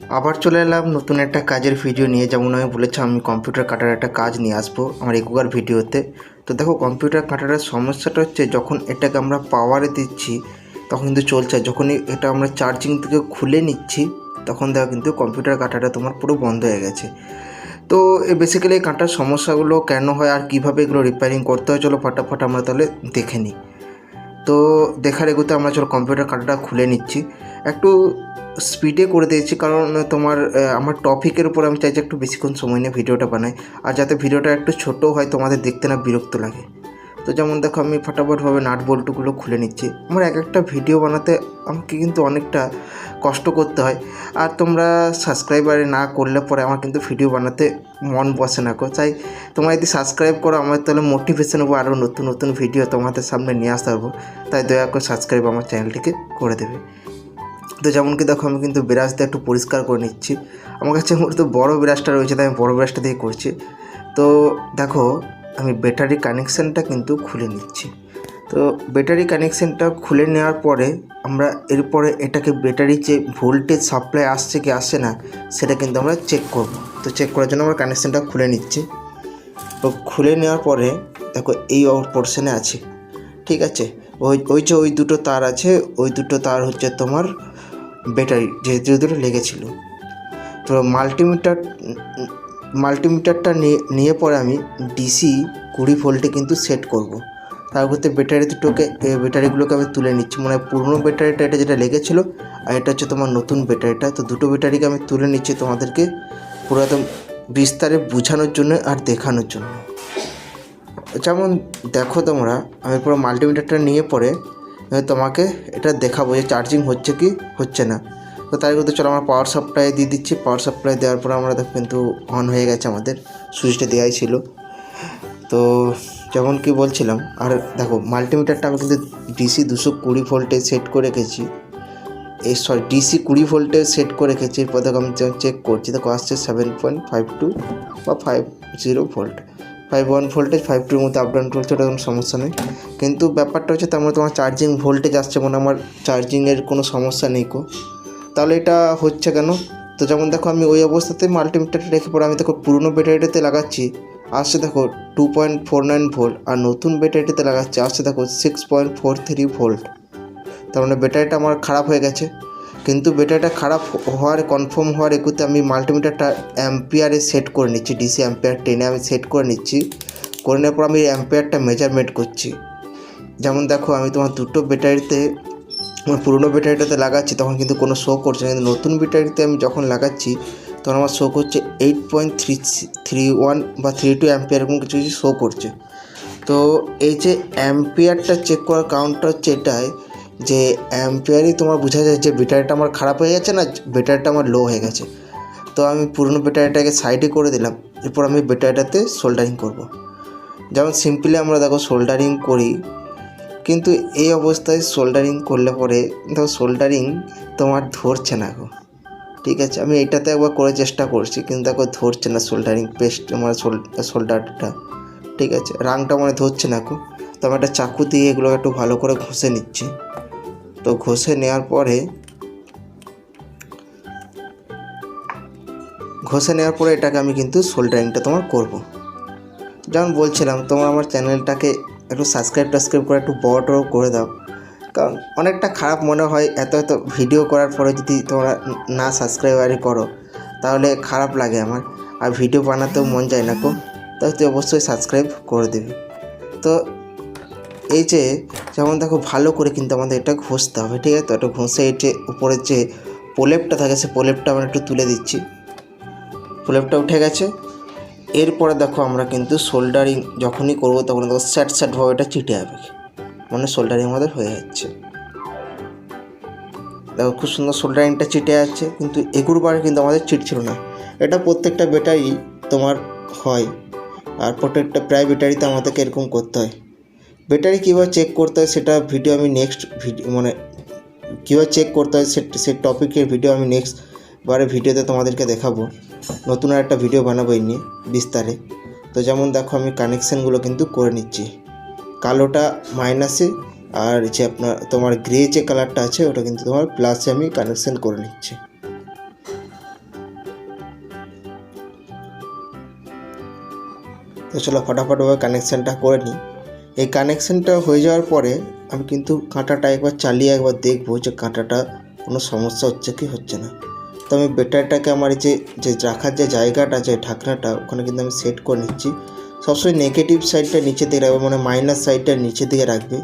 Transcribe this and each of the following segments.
আবার চলে এলাম নতুন একটা কাজের ভিডিও নিয়ে। যেমন আমি বলেছি আমি কম্পিউটার কাটার একটা কাজ নিয়ে আসব আমার একুকার ভিডিওতে তো। দেখো কম্পিউটার কাটারের সমস্যাটা হচ্ছে, যখন এটাকে আমরা পাওয়ারে দিচ্ছি, তখন কিন্তু চলছে। যখনই এটা আমরা চার্জিং থেকে খুলে নিচ্ছি, তখন দেখো কিন্তু কম্পিউটার কাটাটা তোমার পুরো বন্ধ হয়ে গেছে। তো বেসিক্যালি এই কাটার সমস্যাগুলো কেন হয় আর কীভাবে এগুলো রিপেয়ারিং করতে হয়, চলো ফটাফট আমরা তাহলে দেখে নিই। তো দেখার এগোতে আমরা চলো কম্পিউটার কাটাটা খুলে নিচ্ছি। একটু স্পিডে করে দিয়েছি, কারণ তোমার আমার টপিকের উপর আমি চাইছি একটু বেশিক্ষণ সময় নিয়ে ভিডিওটা বানাই। আর যাতে ভিডিওটা একটু ছোটো হয়, তোমাদের দেখতে না বিরক্ত লাগে। তো যেমন দেখো, আমি ফটাফটভাবে নাট বল্টুগুলো খুলে নিচ্ছি। আমার এক একটা ভিডিও বানাতে আমাকে কিন্তু অনেকটা কষ্ট করতে হয়। আর তোমরা সাবস্ক্রাইবারে না করলে পরে আমার কিন্তু ভিডিও বানাতে মন বসে না তাই তোমরা যদি সাবস্ক্রাইব করো, আমার তাহলে মোটিভেশন হব আরও নতুন নতুন ভিডিও তোমাদের সামনে নিয়ে আসতে পারব তাই দয়া করে সাবস্ক্রাইব আমার চ্যানেলটিকে করে দেবে। তো যেমন কি দেখো আমি কিন্তু ব্রাশ দিয়ে একটু পরিষ্কার করে নিচ্ছি। আমার কাছে মূলত বড় ব্রাশটা রয়েছে, তাই আমি বড় ব্রাশটা দিয়ে করছি। তো দেখো, আমি ব্যাটারি কানেকশানটা কিন্তু খুলে নিচ্ছি। তো ব্যাটারি কানেকশানটা খুলে নেওয়ার পরে আমরা এরপরে এটাকে ব্যাটারি যে ভোল্টেজ সাপ্লাই আসছে কি আসছে না, সেটা কিন্তু আমরা চেক করব। তো চেক করার জন্য আমরা কানেকশানটা খুলে নিচ্ছি। তো খুলে নেওয়ার পরে দেখো, এই পোর্শনে আছে। ঠিক আছে? ওই ওই যে ওই দুটো তার আছে, ওই দুটো তার হচ্ছে তোমার ব্যাটারি যে দুটো লেগেছিল। তো মাল্টিমিটার, মাল্টিমিটারটা নিয়ে নিয়ে পরে আমি ডিসি কুড়ি ভোল্টে কিন্তু সেট করব। তার করতে ব্যাটারি দুটোকে ব্যাটারিগুলোকে আমি তুলে নিচ্ছি। মানে পুরনো ব্যাটারিটা, এটা যেটা লেগেছিলো, আর এটা হচ্ছে তোমার নতুন ব্যাটারিটা। তো দুটো ব্যাটারিকে আমি তুলে নিচ্ছি তোমাদেরকে পুরো একদম বিস্তারে বোঝানোর জন্য আর দেখানোর জন্য। যেমন দেখো তোমরা, আমি পুরো মাল্টিমিটারটা নিয়ে পরে তোমাকে এটা দেখাবো যে চার্জিং হচ্ছে কি, হচ্ছে না। তো তাই করতে চলো আমরা পাওয়ার সাপ্লাই দিয়ে দিচ্ছি। পাওয়ার সাপ্লাই দেওয়ার পর আমরা দেখো কিন্তু অন হয়ে গেছে আমাদের। সুইচটা দেওয়াই ছিল। তো যেমন কি বলছিলাম, আর দেখো মাল্টিমিটারটা আমি কিন্তু ডিসি দুশো কুড়ি ভোল্টে সেট করে রেখেছি। এই সরি ডিসি কুড়ি ভোল্টে সেট করে রেখেছি। এরপর দেখো আমি চেক করছি, দেখো আসছে সেভেন পয়েন্ট ফাইভ টু বা five zero volt five one voltage five টুর মধ্যে আপ ডাউন চলছে ওটা কোনো সমস্যা নেই। কিন্তু ব্যাপারটা হচ্ছে তার মধ্যে তোমার চার্জিং ভোল্টেজ আসছে মানে আমার চার্জিংয়ের কোনো সমস্যা নেই কো। তাহলে এটা হচ্ছে কেন? তো যেমন দেখো আমি ওই অবস্থাতে মাল্টিমিটারটা রেখে পরে আমি দেখো পুরনো ব্যাটারিটাতে লাগাচ্ছি, আসছে দেখো two point four nine volt আর নতুন ব্যাটারিটাতে লাগাচ্ছি, আসছে দেখো six point four three volt তার মানে ব্যাটারিটা আমার খারাপ হয়ে গেছে। কিন্তু ব্যাটারিটা খারাপ হওয়ার কনফার্ম হওয়ার একুতে আমি মাল্টিমিটারটা অ্যাম্পিয়ারে সেট করে নিচ্ছি ডিসি অ্যাম্পিয়ার টেনে আমি সেট করে নিচ্ছি। করে নেওয়ার পর আমি অ্যাম্পিয়ারটা মেজারমেন্ট করছি। যেমন দেখো, আমি তোমার দুটো ব্যাটারিতে আমার পুরোনো ব্যাটারিটাতে লাগাচ্ছি, তখন কিন্তু কোনো শো করছে না। কিন্তু নতুন ব্যাটারিতে আমি যখন লাগাচ্ছি, তখন আমার শো করছে eight point three three one বা থ্রি টু অ্যাম্পিয়ার এরকম কিছু কিছু শো করছে। তো এই যে অ্যাম্পিয়ারটা চেক করার কাউন্টটা হচ্ছে এটাই, যে অ্যাম্পিয়ারই তোমার বোঝা যায় যে ব্যাটারিটা আমার খারাপ হয়ে গেছে না ব্যাটারিটা আমার লো হয়ে গেছে। তো আমি পুরনো ব্যাটারিটাকে সাইডে করে দিলাম, এরপর আমি ব্যাটারিটাতে সোল্ডারিং করব। যেমন সিম্পলি আমরা দেখো সোল্ডারিং করি কিন্তু এই অবস্থায় সোল্ডারিং করলে পরে দেখো সোল্ডারিং তোমার ধরছে না গো। ঠিক আছে, আমি এটাতে একবার করে চেষ্টা করছি, কিন্তু দেখো ধরছে না সোল্ডারিং পেস্ট মানে সোল্ডারটা ঠিক আছে, রাংটা মানে ধরছে না গো। তো আমি একটা চাকু দিয়ে এগুলো একটু ভালো করে ঘষে নিচ্ছি। তো ঘষে নেওয়ার পরে, ঘষে নেওয়ার পরে এটাকে আমি কিন্তু সোল্ডারিংটা তোমার করব। যেমন বলছিলাম, তোমার আমার চ্যানেলটাকে একটু সাবস্ক্রাইব টাসক্রাইব করে একটু বড় করে দাও। কারণ অনেকটা খারাপ মনে হয়, এত এত ভিডিও করার পরে যদি তোমরা না সাবস্ক্রাইবারই করো, তাহলে খারাপ লাগে আমার। আর ভিডিও বানাতেও মন যায় না কো তাই তুই অবশ্যই সাবস্ক্রাইব করে দেবে। তো এই যে, যেমন দেখো ভালো করে কিন্তু আমাদের এটা ঘষতে হবে, ঠিক আছে? তো এটা ঘষে এই যে উপরের যে প্রলেপটা থাকে, সে প্রলেপটা আমরা একটু তুলে দিচ্ছি। প্রলেপটা উঠে গেছে। এরপরে দেখো আমরা কিন্তু সোল্ডারিং যখনই করব তখন দেখো স্যাট স্যাটভাবে এটা চিটে যাবে। মানে সোল্ডারিং আমাদের হয়ে যাচ্ছে। দেখো খুব সুন্দর সোল্ডারিংটা চিটে যাচ্ছে, কিন্তু এগুর বারে কিন্তু আমাদের চিটছিল না। এটা প্রত্যেকটা ব্যাটারি তোমার হয়, আর প্রত্যেকটা প্রায় ব্যাটারিতে আমাদেরকে এরকম করতে হয়। ব্যাটারি কীভাবে চেক করতে হয় সেটা ভিডিও আমি নেক্সট ভিডিও মানে কীভাবে চেক করতে হয় সে সে টপিকের ভিডিও আমি নেক্সট পরে ভিডিওতে তোমাদেরকে দেখাবো। নতুন আর একটা ভিডিও বানাবো এই নিয়ে, বিস্তারে। তো যেমন দেখো, আমি কানেকশানগুলো কিন্তু করে নিচ্ছি। কালোটা মাইনাসে আর যে আপনার, তোমার গ্রে যে কালারটা আছে, ওটা কিন্তু তোমার প্লাসে আমি কানেকশান করে নিচ্ছি। তো চলো ফটাফটভাবে কানেকশানটা করে নিই। এই কানেকশানটা হয়ে যাওয়ার পরে, আমি কিন্তু কাঁটাটা একবার চালিয়ে একবার দেখব যে কাঁটাটা কোনো সমস্যা হচ্ছে কি, হচ্ছে না। তো আমি ব্যাটারিটাকে আমার যে যে রাখার যে জায়গাটা, যে ঢাকনাটা, ওখানে কিন্তু আমি সেট করে নিচ্ছি। সবসময় নেগেটিভ সাইডটা নিচের দিকে রাখবে মানে মাইনাস সাইডটা নিচের দিকে রাখবে।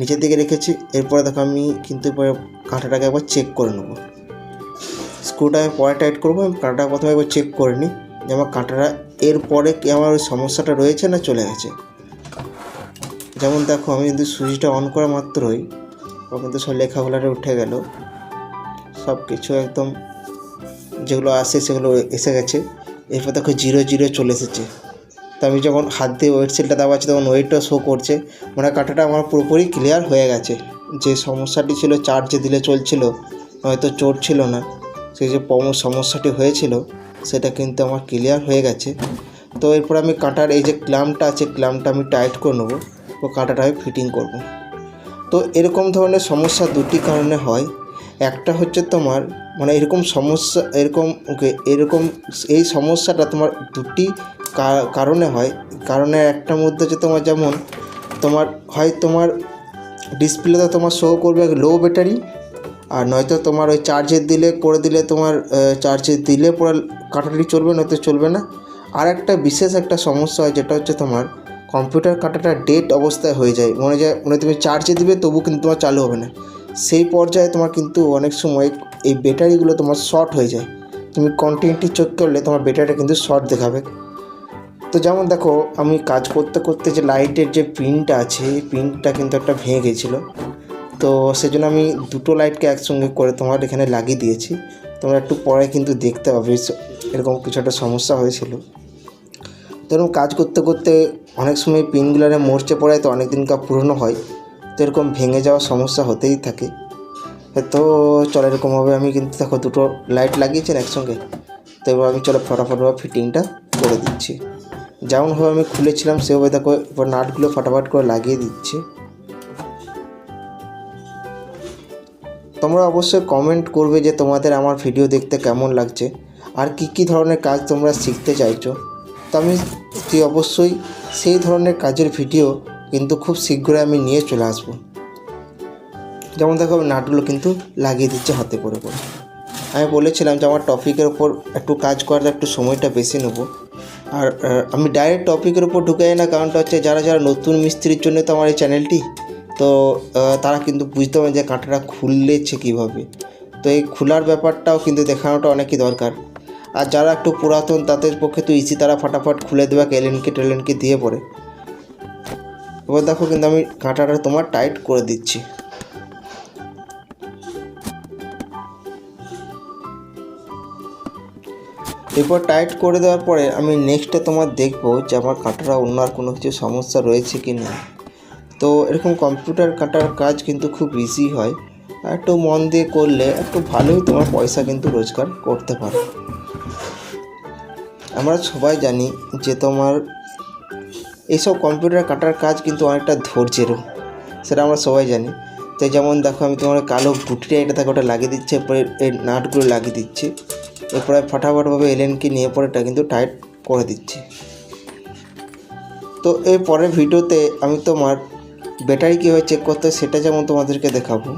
নিচের দিকে রেখেছি, এরপরে দেখো আমি কিন্তু কাঁটাটাকে একবার চেক করে নেব। স্ক্রুটা আমি পরে টাইট করব, আমি কাঁটাটা প্রথমে একবার চেক করে নিই, যে আমার কাঁটাটা এরপরে কি আমার ওই সমস্যাটা রয়েছে না চলে গেছে। যেমন দেখো, আমি কিন্তু সুইচটা অন করা মাত্রই ও কিন্তু সব লেখাগুলোটা উঠে গেল। সব কিছু একদম যেগুলো আসে সেগুলো এসে গেছে। এরপর দেখো জিরো জিরো চলে এসেছে। তো আমি যখন হাত দিয়ে ওয়েট সেলটা দাবাচ্ছি তখন ওয়েটটা শো করছে। মানে কাঁটাটা আমার পুরোপুরি ক্লিয়ার হয়ে গেছে। যে সমস্যাটি ছিল চার্জে দিলে চলছিল হয়তো চোট ছিল না সেই যে সমস্যাটি হয়েছিল, সেটা কিন্তু আমার ক্লিয়ার হয়ে গেছে। তো এরপর আমি কাঁটার এই যে ক্লামটা আছে, ক্লামটা আমি টাইট করে নেব। ও কাঁটাটা আমি ফিটিং করব। তো এরকম ধরনের সমস্যা দুটি কারণে হয়। একটা হচ্ছে তোমার মানে এরকম সমস্যা, এরকম এরকম এই সমস্যাটা তোমার দুটি কারণে হয়। কারণের একটার মধ্যে হচ্ছে তোমার যেমন, তোমার হয় তোমার ডিসপ্লেতে তোমার শো করবে লো ব্যাটারি আর নয়তো তোমার ওই চার্জে দিলে, করে দিলে তোমার চার্জে দিলে পুরো কাটাটি চলবে, নয়তো চলবে না। আর একটা বিশেষ একটা সমস্যা হয়, যেটা হচ্ছে তোমার কম্পিউটার কাটাটা ডেট অবস্থায় হয়ে যায়। মনে যায় মানে তুমি চার্জে দিবে, তবু কিন্তু তোমার চালু হবে না। সেই পর্যায়ে তোমার কিন্তু অনেক সময় এই ব্যাটারিগুলো তোমার শর্ট হয়ে যায়। তুমি কন্টিনিউটি চেক করলে তোমার ব্যাটারিটা কিন্তু শর্ট দেখাবে। তো যেমন দেখো, আমি কাজ করতে করতে যে লাইটের যে পিনটা আছে, পিনটা কিন্তু একটা ভেঙে গেছিল। তো সেজন্য আমি দুটো লাইটকে একসঙ্গে করে তোমার এখানে লাগিয়ে দিয়েছি। তোমরা একটু পরে কিন্তু দেখতে পাবে এরকম কিছু একটা সমস্যা হয়েছিল। এরকম কাজ করতে করতে অনেক সময় পিনগুলারে মরচে পড়ে তো অনেক দিনকার পুরনো হয়। এরকম ভেঙে যাওয়ার সমস্যা হতেই থাকে। তো চলো এরকমভাবে আমি কিন্তু দেখো দুটো লাইট লাগিয়েছেন একসঙ্গে। তো এবার আমি চলো ফটাফটভাবে ফিটিংটা করে দিচ্ছি। যেমনভাবে আমি খুলেছিলাম, সেভাবে দেখো এবার নাটগুলো ফটাফট করে লাগিয়ে দিচ্ছি। তোমরা অবশ্যই কমেন্ট করবে যে তোমাদের আমার ভিডিও দেখতে কেমন লাগছে, আর কি কি ধরনের কাজ তোমরা শিখতে চাইছো। তো আমি অবশ্যই সেই ধরনের কাজের ভিডিও কিন্তু খুব শীঘ্রই আমি নিয়ে চলে আসব। যেমন দেখো আমি নাটগুলো কিন্তু লাগিয়ে দিচ্ছে হাতে করে করে। আমি বলেছিলাম যে আমার টপিকের ওপর একটু কাজ করার একটু সময়টা বেশি নেব। আর আমি ডাইরেক্ট টপিকের উপর ঢুকে যাই না, কারণটা হচ্ছে যারা যারা নতুন মিস্ত্রির জন্য তো আমার এই চ্যানেলটি, তো তারা কিন্তু বুঝতে পারে যে কাঁটাটা খুললেছে কীভাবে। তো এই খোলার ব্যাপারটাও কিন্তু দেখানোটা অনেকই দরকার। আর যারা একটু পুরাতন, তাদের পক্ষে তো ইসি তারা ফাটাফাট খুলে দেবে এলেনকে টেলেনকে দিয়ে পড়ে এবার দেখো কিন্তু আমি কাঁটাটা তোমার টাইট করে দিচ্ছি। এরপর টাইট করে দেওয়ার পরে আমি নেক্সটে তোমার দেখব যে আমার কাঁটাটা অন্য আর কোনো কিছু সমস্যা রয়েছে কি না। তো এরকম কম্পিউটার কাটার কাজ কিন্তু খুব ইজি হয়। আর একটু মন দিয়ে করলে একটু ভালোই তোমার পয়সা কিন্তু রোজগার করতে পারো। আমরা সবাই জানি যে তোমার এইসব কম্পিউটার কাটার কাজ কিন্তু অনেকটা ধৈর্যেরও, সেটা আমরা সবাই জানি। তো যেমন দেখো, আমি তোমার কালো গুটিটা এটা দেখো, ওটা লাগিয়ে দিচ্ছে, এরপরে এই নাটগুলো লাগিয়ে দিচ্ছি। এরপরে ফটাফটভাবে এলেনকে নিয়ে পরে এটা কিন্তু টাইট করে দিচ্ছি। তো এর পরের ভিডিওতে আমি তোমার ব্যাটারি কীভাবে চেক করতে হয় সেটা যেমন তোমাদেরকে দেখাবো।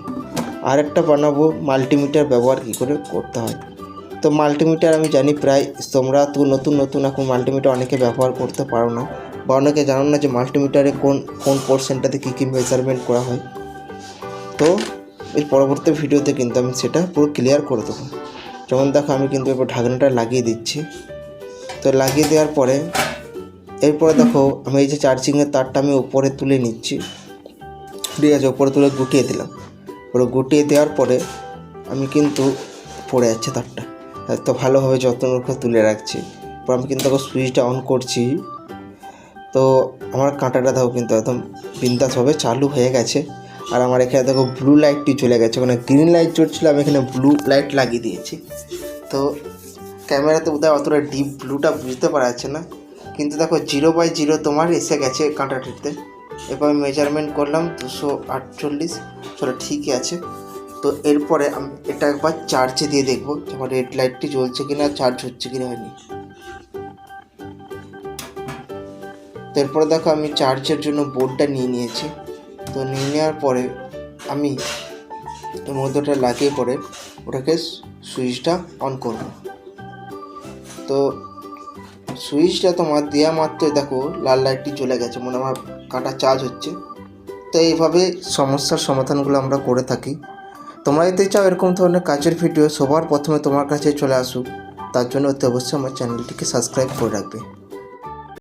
আর একটা বানাবো, মাল্টিমিটার ব্যবহার কী করে করতে হয়। তো মাল্টিমিটার আমি জানি প্রায় তোমরা তো নতুন নতুন এখন মাল্টিমিটার অনেকে ব্যবহার করতে পারো না। বা অনেকে জানো না যে মাল্টিমিটারে কোন কোন পোর্শনটাতে কী কী মেজারমেন্ট করা হয়। তো, এর পরবর্তী ভিডিওতে কিন্তু আমি সেটা পুরো ক্লিয়ার করে দেবো। যেমন দেখো, আমি কিন্তু এরপর ঢাকনাটা লাগিয়ে দিচ্ছি। তো লাগিয়ে দেওয়ার পরে, এরপরে দেখো, আমি এই যে চার্জিংয়ের তারটা আমি উপরে তুলে নিচ্ছি। ঠিক আছে, উপরে তুলে গুটিয়ে দিলাম। পুরো গুটিয়ে দেওয়ার পরে, আমি কিন্তু পড়ে যাচ্ছে তারটা। তো ভালোভাবে যত্ন করে তুলে রাখছি। এরপর আমি কিন্তু সুইচটা অন করছি। তো আমার কাঁটাটা দেখো কিন্তু একদম বিন্দাসভাবে চালু হয়ে গেছে। আর আমার এখানে দেখো ব্লু লাইটটি চলে গেছে। মানে গ্রিন লাইট চলছিল আমি এখানে ব্লু লাইট লাগিয়ে দিয়েছি। তো ক্যামেরাতে বোধহয় অতটা ডিপ ব্লুটা বুঝতে পারা যাচ্ছে না। কিন্তু দেখো জিরো বাই জিরো তোমার এসে গেছে কাঁটাটিতে এরপর মেজারমেন্ট করলাম দুশো আটচল্লিশ, চলো ঠিকই আছে। তো এরপরে আমি এটা একবার চার্জে দিয়ে দেখব আমার রেড লাইটটি জ্বলছে কিনা চার্জ হচ্ছে কিনা হয়নি। তো এরপরে দেখো আমি চার্জের জন্য বোর্ডটা নিয়ে নিয়েছি। তো নিয়ে নেওয়ার পরে আমি এর মধ্যে লাগিয়ে পরে ওটাকে সুইচটা অন করব। তো সুইচটা তোমার দেওয়া মাত্রই দেখো লাল লাইটটি চলে গেছে, মনে আমার কাটা চার্জ হচ্ছে। তো এইভাবে সমস্যার সমাধানগুলো আমরা করে থাকি। তোমরা যদি চাও এরকম ধরনের কাজের ভিডিও সবার প্রথমে তোমার কাছে চলে আসুক, তার জন্য অতি অবশ্যই আমার চ্যানেলটিকে সাবস্ক্রাইব করে রাখবে।